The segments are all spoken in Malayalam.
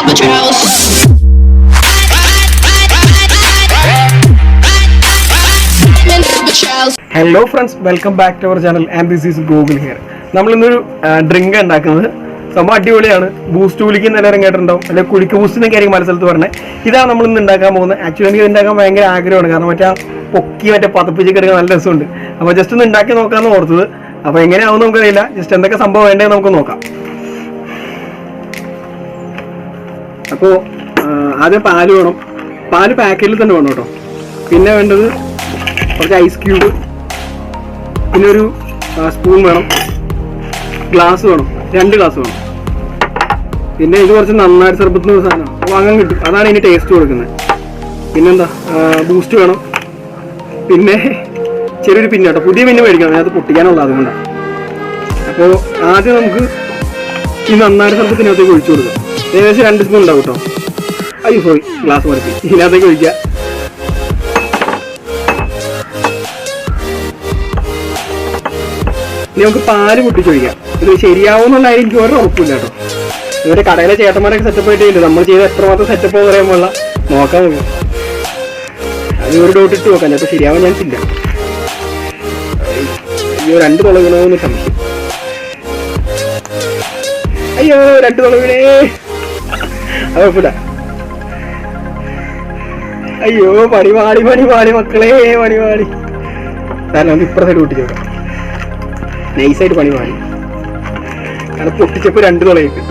albatross. Hello friends welcome back to our channel and this is Google here നമ്മളിന്നൊരു drink ഉണ്ടാക്കുന്നത്. സംഭവം അടിപൊളിയാണ്. ബൂസ്റ്റ് കുലിക്ക് നല്ല കേട്ടിട്ടുണ്ടാവും. അല്ലെങ്കിൽ കുളിക്ക ബൂസ്റ്റ് എന്നൊക്കെ ആയിരിക്കും മത്സരത്ത് പറഞ്ഞത് ഇതാണ് നമ്മൾ ഇന്ന് ഉണ്ടാക്കാൻ പോകുന്നത്. ആക്ച്വലി എനിക്ക് ഉണ്ടാക്കാൻ ഭയങ്കര ആഗ്രഹമാണ്. കാരണം മറ്റേ പൊക്കി മറ്റേ പതപ്പിച്ച് കിടക്കാൻ നല്ല രസമുണ്ട്. അപ്പോൾ ജസ്റ്റ് ഒന്ന് ഉണ്ടാക്കി നോക്കാമെന്ന് ഓർത്തത്. അപ്പോൾ എങ്ങനെയാവും നമുക്കറിയില്ല. ജസ്റ്റ് എന്തൊക്കെ സംഭവം വേണ്ടതെന്ന് നമുക്ക് നോക്കാം. അപ്പോൾ ആദ്യം പാൽ വേണം. പാൽ പാക്കറ്റിൽ തന്നെ വേണം കേട്ടോ. പിന്നെ വേണ്ടത് കുറച്ച് ഐസ് ക്യൂബ് പിന്നെ ഒരു സ്പൂൺ വേണം. ഗ്ലാസ് വേണം. രണ്ട് ഗ്ലാസ് വേണം. പിന്നെ ഇത് കുറച്ച് നന്നായിട്ട് സർബത്തിന് ഒരു സാധനം. വാങ്ങാൻ കിട്ടും. അതാണ് ഇനി ടേസ്റ്റ് കൊടുക്കുന്നത്. പിന്നെന്താ? ബൂസ്റ്റ് വേണം. പിന്നെ ചെറിയൊരു പിന്നെ കേട്ടോ. പുതിയ പിന്നെ മേടിക്കണം. അതിനകത്ത് പൊട്ടിക്കാനുള്ള അതുകൊണ്ടാണ് അപ്പോൾ ആദ്യം നമുക്ക് ഈ നന്നായിട്ട് സർബത്തിനകത്തേക്ക് ഒഴിച്ചു കൊടുക്കാം. ഏകദേശം രണ്ട് സ്പൂൺ ഉണ്ടാവും കേട്ടോ അയ്യോ സോറി ഗ്ലാസ് മറക്കി ഇതിനകത്തേക്ക് ഒഴിക്കുക ഇനി നമുക്ക് പാൽ പൊട്ടിച്ചൊഴിക്കാം ഇത് ശരിയാവുമെന്നുള്ള കാര്യം എനിക്ക് ഒരു ഉറപ്പില്ല കേട്ടോ ഇവരുടെ കടയിലെ ചേട്ടന്മാരൊക്കെ സെറ്റപ്പ് ആയിട്ടില്ല നമ്മൾ ചെയ്ത് എത്രമാത്രം സെറ്റപ്പ് പറയുമ്പോഴുള്ള നോക്കാൻ നോക്കാം. അത് ഒരു ഡോട്ട് ഇട്ട് നോക്കാം. ചിലപ്പോൾ ശരിയാവാൻ ചാൻസ് ഇല്ല. അയ്യോ രണ്ട് തുളകണമെന്ന് സംശയം അയ്യോ രണ്ട് തുളവിനെ അത് അയ്യോ പണി പാടി പണി പാടി മക്കളെ പണി പാടി കാരണം ഒന്ന് ഇപ്പുറത്തെ കൂട്ടി പൊട്ടിച്ച് നോക്കാം നൈസായിട്ട് പണി പാടി കാരണം പൊട്ടിച്ചപ്പോ രണ്ട് തുളയൊക്കെ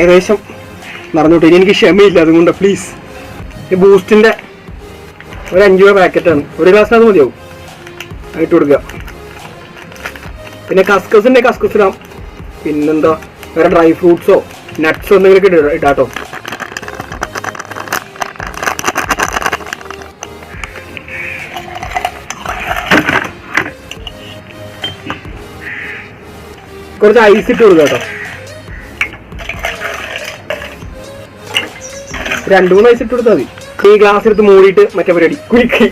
ഏകദേശം നടന്നോട്ടെ. ഇനി എനിക്ക് ക്ഷമയില്ല അതുകൊണ്ട് പ്ലീസ് ഈ ബൂസ്റ്റിന്റെ ഒരു അഞ്ച് രൂപ പാക്കറ്റാണ്. ഒരു ഗ്ലാസ്സിനകത്ത് മതിയാവും. ആയിട്ട് കൊടുക്കുക. പിന്നെ കസ്കസിന്റെ കസ്കസ് ഇടാം. പിന്നെന്താ വേറെ ഡ്രൈ ഫ്രൂട്ട്സോ നട്ട്സോ എന്തെങ്കിലുമൊക്കെ ഇട്ടാ ഇടാട്ടോ. കുറച്ച് ഐസ് ഇട്ട് കൊടുക്കാം കേട്ടോ. രണ്ടു മൂന്ന് വയസ്സ് ഇട്ട് കൊടുത്താൽ മതി. ഈ ഗ്ലാസ് എടുത്ത് മൂടിയിട്ട് മറ്റേ പരിപാടി. കുലിക്ക്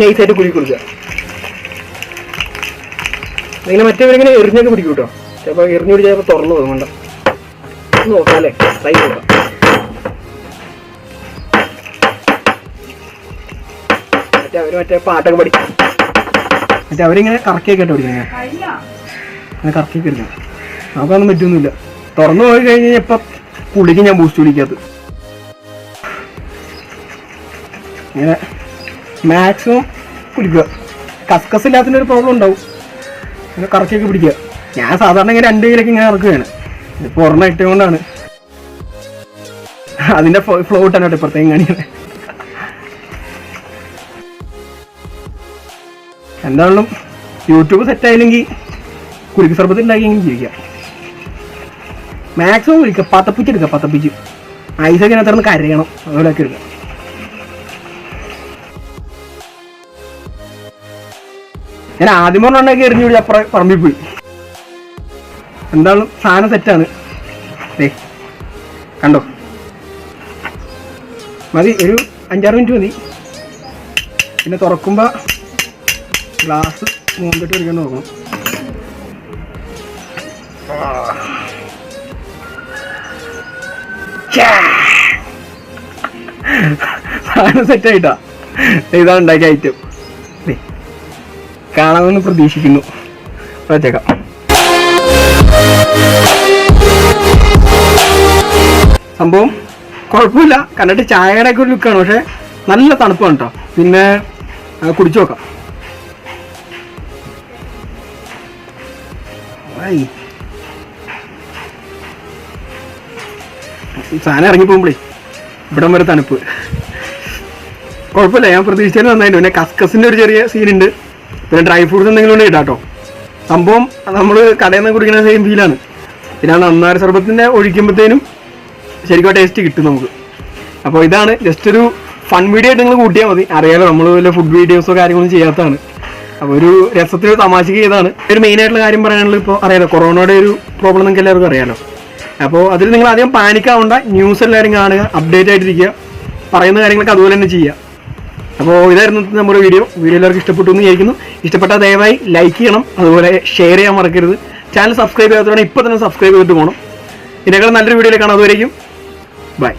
നൈസായിട്ട് കുലി കൊടുക്കുക. ഇങ്ങനെ മറ്റേ ഇങ്ങനെ എറിഞ്ഞൊക്കെ പിടിക്കും കേട്ടോ ചിലപ്പോൾ എറിഞ്ഞു പിടിച്ചാൽ ചിലപ്പോൾ തുറന്നു പോകും വേണ്ട ഒന്ന് നോക്കാം അല്ലേ? ട്രൈ നോക്കാം. മറ്റേ അവർ മറ്റേ പാട്ടൊക്കെ പഠിക്കും മറ്റേ അവരിങ്ങനെ കറക്കിയൊക്കെ ആയിട്ട് പഠിക്കുന്നത് അങ്ങനെ കറക്കിയൊക്കെ എടുക്കണം. നമുക്കൊന്നും പറ്റൊന്നുമില്ല തുറന്നു പോയി കഴിഞ്ഞ് കഴിഞ്ഞാൽ ഇപ്പം പുള്ളിക്ക് ഞാൻ ബൂസ്റ്റ് വിളിക്കാത്ത ഇങ്ങനെ മാക്സിമം കുടിക്കുക കസ്കസ് ഇല്ലാത്തതിന്റെ ഒരു പ്രോബ്ലം ഉണ്ടാവും. ഇങ്ങനെ കറക്കിയൊക്കെ പിടിക്കുക. ഞാൻ സാധാരണ ഇങ്ങനെ രണ്ട് കയ്യിലൊക്കെ ഇങ്ങനെ ഇറക്കുകയാണ്. ഇപ്പൊ ഒരെണ്ണം ഇട്ടത് കൊണ്ടാണ്. അതിന്റെ ഫ്ലോ ഇട്ടാണ് കേട്ടോ ഇപ്പുറത്തേക്ക് കാണിക്കുന്നത് എന്താണെങ്കിലും യൂട്യൂബ് സെറ്റ് ആയില്ലെങ്കിൽ കുരുക്ക് സർബത്ത് ഉണ്ടാക്കിയെങ്കിലും ജീവിക്കാം. മാക്സിമം കുടിക്കുക പതപ്പിച്ചെടുക്കുക പതപ്പിച്ച്. ഐസൊക്കെ അതിനകത്ത് കരയണം. അതുപോലെയൊക്കെ എടുക്കുക ഞാൻ ആദ്യം പറഞ്ഞുണ്ടാക്കി എറിഞ്ഞു വിളി അപ്പുറം പറമ്പിൽ പോയി. എന്താണ് സാധനം സെറ്റാണ് ഏ കണ്ടോ? മതി ഒരു അഞ്ചാറ് മിനിറ്റ് മതി. പിന്നെ തുറക്കുമ്പോൾ ഗ്ലാസ് മൂന്നിട്ട് എടുക്കാൻ നോക്കണം സാധനം സെറ്റ് ഇതാണ് ഉണ്ടാക്കിയ ഐറ്റം കാണാമെന്ന് പ്രതീക്ഷിക്കുന്നു. സംഭവം കുഴപ്പമില്ല. കണ്ടിട്ട് ചായയുടെ ഒക്കെ ഒരു ലുക്കാണ് പക്ഷെ നല്ല തണുപ്പാണ് കേട്ടോ. പിന്നെ കുടിച്ചു നോക്കാം. സാധനം ഇറങ്ങി പോകുമ്പോഴേ ഇവിടം വരെ തണുപ്പ്. കുഴപ്പമില്ല ഞാൻ പ്രതീക്ഷിച്ചതിന് നന്നായിട്ട് പിന്നെ കസ്കസിന്റെ ഒരു ചെറിയ സീനുണ്ട് പിന്നെ ഡ്രൈ ഫ്രൂട്ട്സ് എന്തെങ്കിലും ഉണ്ട് ഇടാട്ടോ. സംഭവം നമ്മൾ കടയിൽ നിന്ന് കുടിക്കുന്ന സെയിം ഫീലാണ് പിന്നെ നന്നാര സർബത്തിന്റെ ഒഴിക്കുമ്പോഴത്തേനും ശരിക്കും ടേസ്റ്റ് കിട്ടും നമുക്ക്. അപ്പോൾ ഇതാണ് ജസ്റ്റ് ഒരു ഫൺ വീഡിയോ ആയിട്ട് നിങ്ങൾ കൂട്ടിയാൽ മതി. അറിയാലോ നമ്മൾ വല്ല ഫുഡ് വീഡിയോസോ കാര്യങ്ങളൊന്നും ചെയ്യാത്തതാണ്. അപ്പോൾ ഒരു രസത്തിൽ തമാശക്ക് ചെയ്താണ് ഒരു മെയിനായിട്ടുള്ള കാര്യം പറയാനുള്ളത് ഇപ്പോൾ അറിയാലോ കൊറോണയുടെ ഒരു പ്രോബ്ലം നിങ്ങൾക്ക് എല്ലാവർക്കും അറിയാലോ. അപ്പോൾ അതിൽ നിങ്ങൾ അധികം പാനിക്കാവണ്ട ന്യൂസ് എല്ലാവരും കാണുക അപ്ഡേറ്റ് ആയിട്ടിരിക്കുക പറയുന്ന കാര്യങ്ങളൊക്കെ അതുപോലെ തന്നെ ചെയ്യുക. അപ്പോൾ ഇതായിരുന്നു നമ്മുടെ വീഡിയോ വീഡിയോ എല്ലാവർക്കും ഇഷ്ടപ്പെട്ടു എന്ന് വിചാരിക്കുന്നു. ഇഷ്ടപ്പെട്ടാൽ ദയവായി ലൈക്ക് ചെയ്യണം അതുപോലെ ഷെയർ ചെയ്യാൻ മറക്കരുത്. ചാനൽ സബ്സ്ക്രൈബ് ചെയ്യാത്തവരാണ് ഇപ്പോൾ തന്നെ സബ്സ്ക്രൈബ് ചെയ്തിട്ട് പോകണം ഇതിനേക്കാൾ നല്ലൊരു വീഡിയോയിൽ കാണാം. അതുവരേക്കും. ബൈ